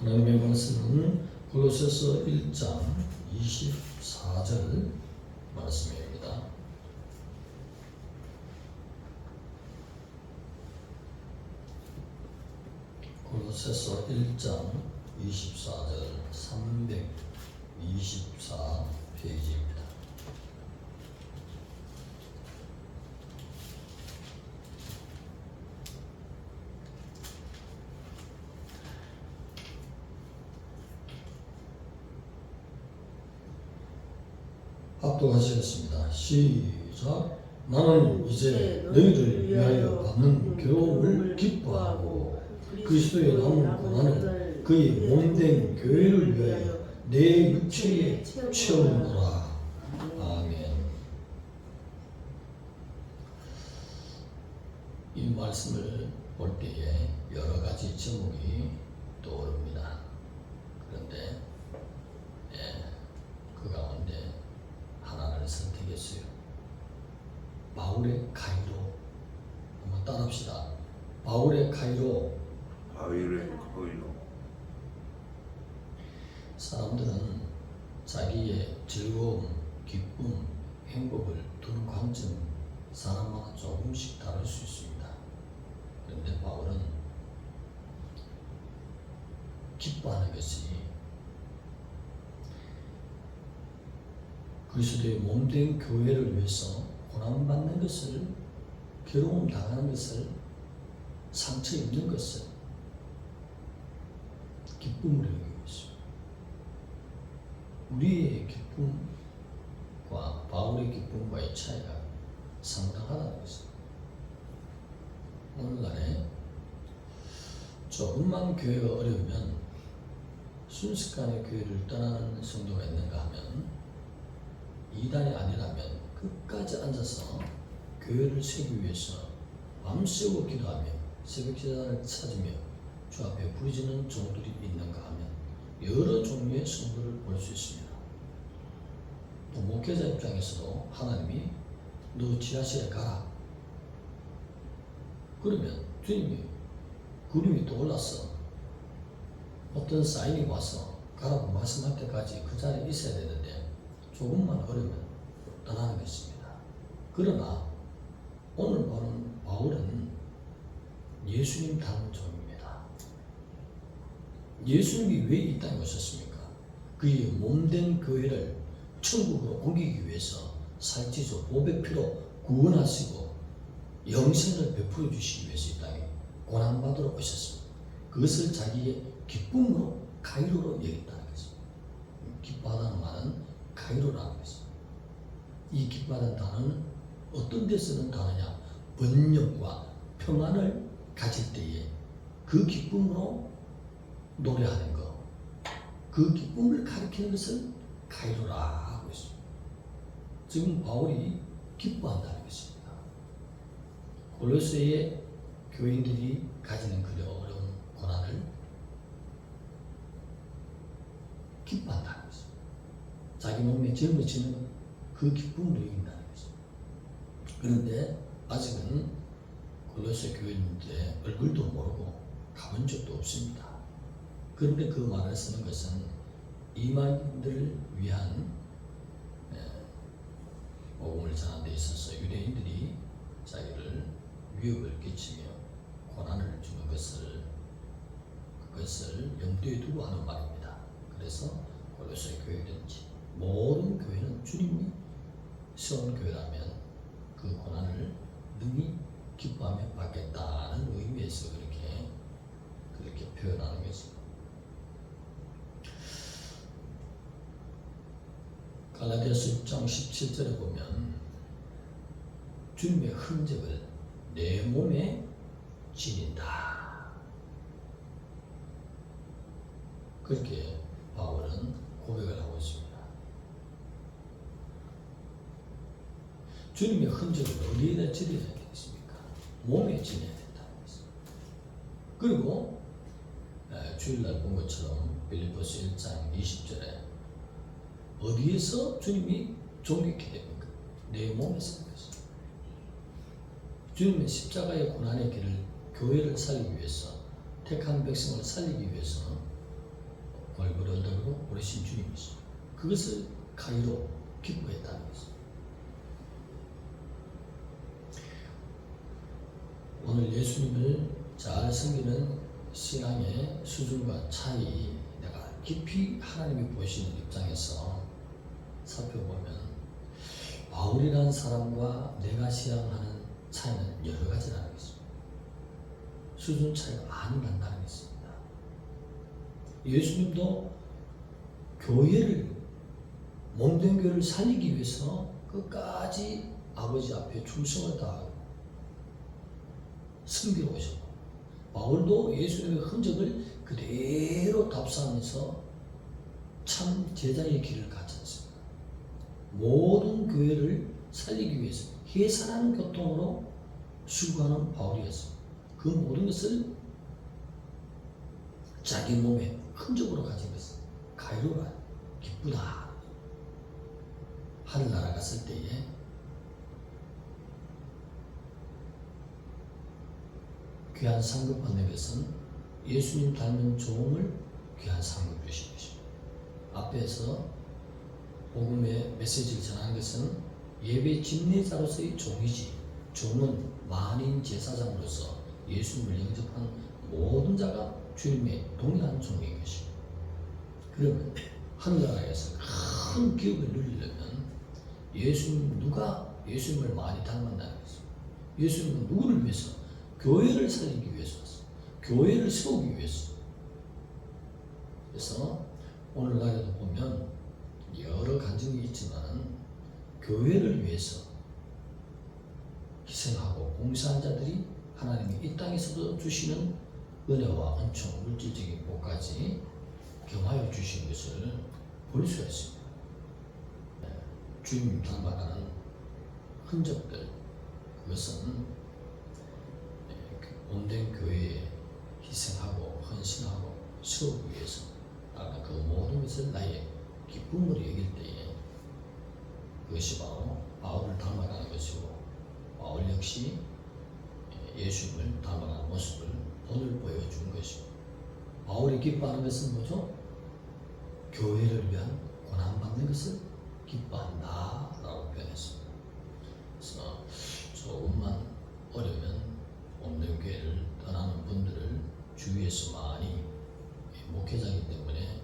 하나님의 말씀은 골로새서 1장 24절 말씀입니다. 골로새서 1장 24절 324 페이지입니다. 합독하시겠습니다. 시작. 나는 이제 너희를 위하여 받는 괴로움을 기뻐하고 그리스도의 남은 고난을 그의 몸된 교회를 위하여 내 육체에 채우노라. 아멘. 이 말씀을 볼 때에 여러 가지 제목이 떠오릅니다. 그런데 예, 그 가운데 하나를 선택했어요. 바울의 카이로 한번 따라합시다. 바울의 카이로 바위를 거의로 사람들은 자기의 즐거움, 기쁨, 행복을 두는 관점 사람마다 조금씩 다를 수 있습니다. 그런데 바울은 기뻐하는 것이 그리스도의 몸된 교회를 위해서 고난받는 것을 괴로움 당하는 것을 상처 입는 것을 기쁨으로 여기고 있습니다. 우리의 기쁨과 바울의 기쁨과의 차이가 상당하다는 것입니다. 오늘날에 조금만 교회가 어려우면 순식간에 교회를 떠나는 성도가 있는가 하면 이단이 아니라면 끝까지 앉아서 교회를 세우기 위해서 밤새고 기도하며 새벽 기도를 찾으며 주 앞에 부르짖는 종들이 있는가 하면 여러 종류의 성도를 볼 수 있습니다. 또 목회자 입장에서도 하나님이 너 지하실에 가라. 그러면 주님이 구름이 떠올랐어. 어떤 사인이 와서 가라고 말씀할 때까지 그 자리에 있어야 되는데 조금만 어려면 떠나는 것입니다. 그러나 오늘 보는 바울은 예수님 닮은 종입니다. 예수님이 왜 이 땅에 오셨습니까? 그의 몸된 교회를 천국으로 옮기기 위해서 살찌죠 500피로 구원하시고 영생을 베풀어 주시기 위해서 이 땅에 고난받으러 오셨습니다. 그것을 자기의 기쁨으로 가이로로 여겼다는 것입니다. 기뻐하다는 말은 가이로라는 것입니다. 이 기뻐하는 단어는 어떤 데 쓰는 단어냐? 번영과 평안을 가질 때에 그 기쁨으로 노래하는 것, 그 기쁨을 가리키는 것을 가이로라 하고 있습니다. 지금 바울이 기뻐한다는 것입니다. 골로새의 교인들이 가지는 그 어려운 고난을 기뻐한다는 것입니다. 자기 몸에 젊어지는 그 기쁨을 여긴다는 것입니다. 그런데 아직은 골로새 교인들의 얼굴도 모르고 가본 적도 없습니다. 그런데 그 말을 쓰는 것은 이만들을 위한 에, 복음을 전하는 데 있어서 유대인들이 자기를 위협을 끼치며 고난을 주는 것을 그것을 염두에 두고 하는 말입니다. 그래서 골로새 교회든지 모든 교회는 주님이 세운 교회라면 그 고난을 능히 기뻐하며 받겠다는 의미에서 그렇게 그렇게 표현하는 것입니다. 갈라디아서 6장 17절에 보면 주님의 흔적을 내 몸에 지닌다. 그렇게 바울은 고백을 하고 있습니다. 주님의 흔적을 어디에다 지려야 되겠습니까? 몸에 지내야 된다는 것입니다. 그리고 에, 주일날 본 것처럼 빌리포스 1장 20절에 어디에서 주님이 존귀케 됩니까? 내 몸에서 그것입니다. 주님의 십자가의 고난의 길을 교회를 살리기 위해서 택한 백성을 살리기 위해서 골고루 얻고 오르신 주님이시. 그것을 가위로 기뻐했다는 것입니다. 오늘 예수님을 잘 섬기는 신앙의 수준과 차이 내가 깊이 하나님이 보시는 입장에서 살펴보면 바울이라는 사람과 내가 신앙하는 차이는 여러 가지라는 것입니다. 수준 차이가 많이 난다는 것입니다. 예수님도 교회를 몸된 교회를 살리기 위해서 끝까지 아버지 앞에 충성을 다하고 섬기러 오셨고 바울도 예수님의 흔적을 그대로 답사하면서 참 제자의 길을 가졌습니다. 모든 교회를 살리기 위해서 해산하는 교통으로 수고하는 바울이었습니다. 그 모든 것을 자기 몸에 흔적으로 가진 것은 가이로라 기쁘다. 하늘나라 갔을 때에 귀한 상급 받는 것은 예수님 닮은 종을 귀한 상급 주신 것입니다. 앞에서 복음의 메시지를 전하는 것은 예배 집례자로서의 종이지 종은 만인 제사장으로서 예수님을 영접한 모든 자가 주님의 동일한 종인 것입니다. 그러면 하늘나라에서 큰 기업을 누리려면 예수님 누가 예수님을 많이 닮았다는 것입니다. 예수님은 누구를 위해서 교회를 살리기 위해서 왔어요. 교회를 세우기 위해서. 그래서 오늘날에도 보면 여러 간증이 있지만 교회를 위해서 희생하고 봉사한 자들이 하나님이 이 땅에서도 주시는 은혜와 은총, 물질적인 복까지 경하여 주신 것을 볼 수가 있습니다. 네, 주님 닮아가는 흔적들 그것은 온된 교회에 희생하고 헌신하고 세우기 위해서 나는 그 모든 것을 나의 기쁨으로 여길 때에 그것이 바로 바울을 닮아가는 것이고 바울 역시 예수님을 닮아가는 모습을 오늘 보여준 것이고 바울이 기뻐하는 것은 뭐죠? 교회를 위한 고난받는 것을 기뻐한다 라고 표현했습니다. 그래서 조금만 어려면 없는 교회를 떠나는 분들을 주위에서 많이 목회자이기 때문에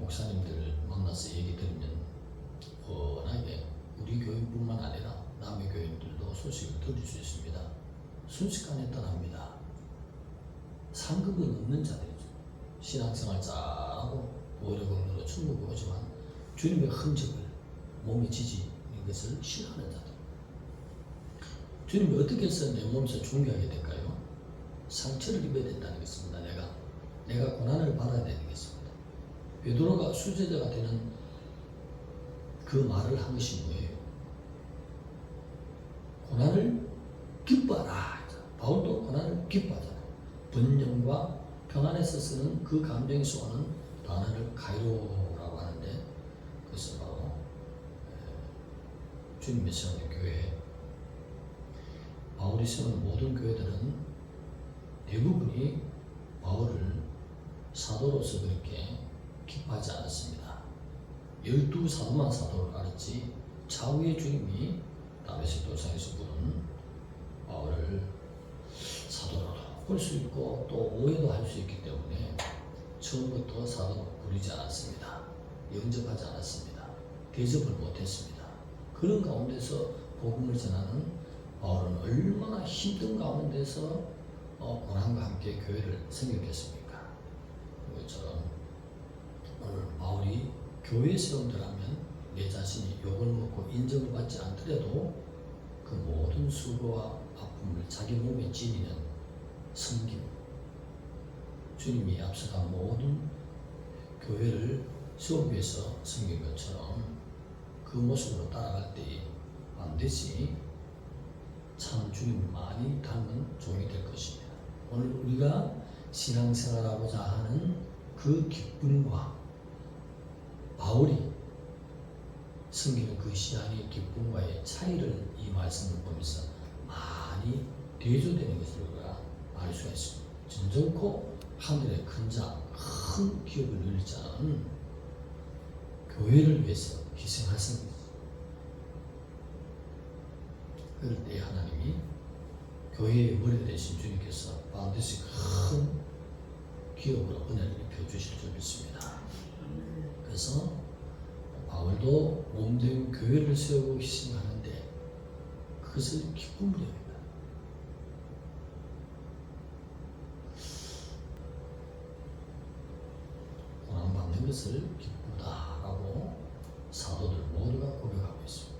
목사님들을 만나서 얘기 들으면 뻔하게 우리 교인뿐만 아니라 남의 교인들도 소식을 들을 수 있습니다. 순식간에 떠납니다. 상급은 없는 자들이죠. 신앙생활 잘하고 공로로 충분히 오지만 주님의 흔적을 몸에 지지는 것을 싫어하는 자들. 주님이 어떻게 해서 내 몸에서 존귀하게 될까요? 상처를 입어야 된다는 것입니다. 내가 내가 고난을 받아야 되는 것입니다. 베드로가 수제자가 되는 그 말을 한 것이 뭐예요? 고난을 기뻐하라. 바울도 고난을 기뻐하잖아요. 번영과 평안에서 쓰는 그 감정에서 오는 단어를 가이로라고 하는데 그것은 바로 주님의 세우는 교회 바울이 세운 모든 교회들은 대부분이 바울을 사도로서 그렇게 기뻐하지 않았습니다. 열두 사도만 사도를 알았지 차후에 주님이 다메섹 도상에서 부른 바울을 사도로 볼 수 있고 또 오해도 할 수 있기 때문에 처음부터 사도로 부르지 않았습니다. 영접하지 않았습니다. 대접을 못했습니다. 그런 가운데서 복음을 전하는 바울은 얼마나 힘든 가운데서 어, 고난과 함께 교회를 생겼겠습니까? 그것처럼 오늘 바울이 교회 세운다라면 내 자신이 욕을 먹고 인정을 받지 않더라도 그 모든 수고와 아픔을 자기 몸에 지니는 섬김 주님이 앞서간 모든 교회를 세우기 위해서 섬긴 것처럼 그 모습으로 따라갈 때 반드시 참 주님을 많이 닮은 종이 될 것입니다. 오늘 우리가 신앙생활하고자 하는 그 기쁨과 바울이 섬기는 그 신앙의 기쁨과의 차이를 이 말씀을 보면서 많이 대조되는 것을 우리가 알 수가 있습니다. 전정코 하늘의 큰 자, 큰 기업을 누릴 자는 교회를 위해서 희생하신 거지. 그럴 때 하나님이 교회의 머리가 되신 주님께서 반드시 큰 기업으로 은혜를 입혀 주실 줄 믿습니다. 그래서 바울도 몸된 교회를 세우고 희생하는데 그것을 기쁨으로 합니다. 고난 받는 것을 기쁘다라고 사도들 모두가 고백하고 있습니다.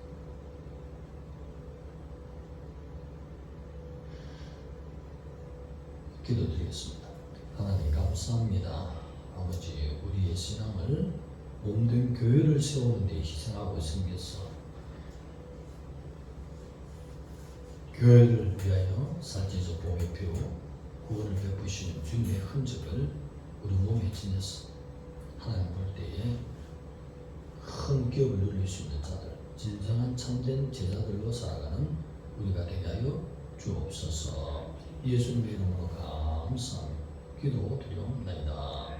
기도드리겠습니다. 하나님 감사합니다. 아버지 우리의 신앙을 몸된 교회를 세우는 데 희생하고 생겨서 교회를 위하여 살찌서 복의 피로 구원을 베푸시는 주님의 흔적을 우리 몸에 지녀서 하나님 볼 때에 큰 기업을 누릴 수 있는 자들 진정한 참된 제자들로 살아가는 우리가 되게 하여 주옵소서 예수님의 이름으로 감사하며 기도 드리옵나이다.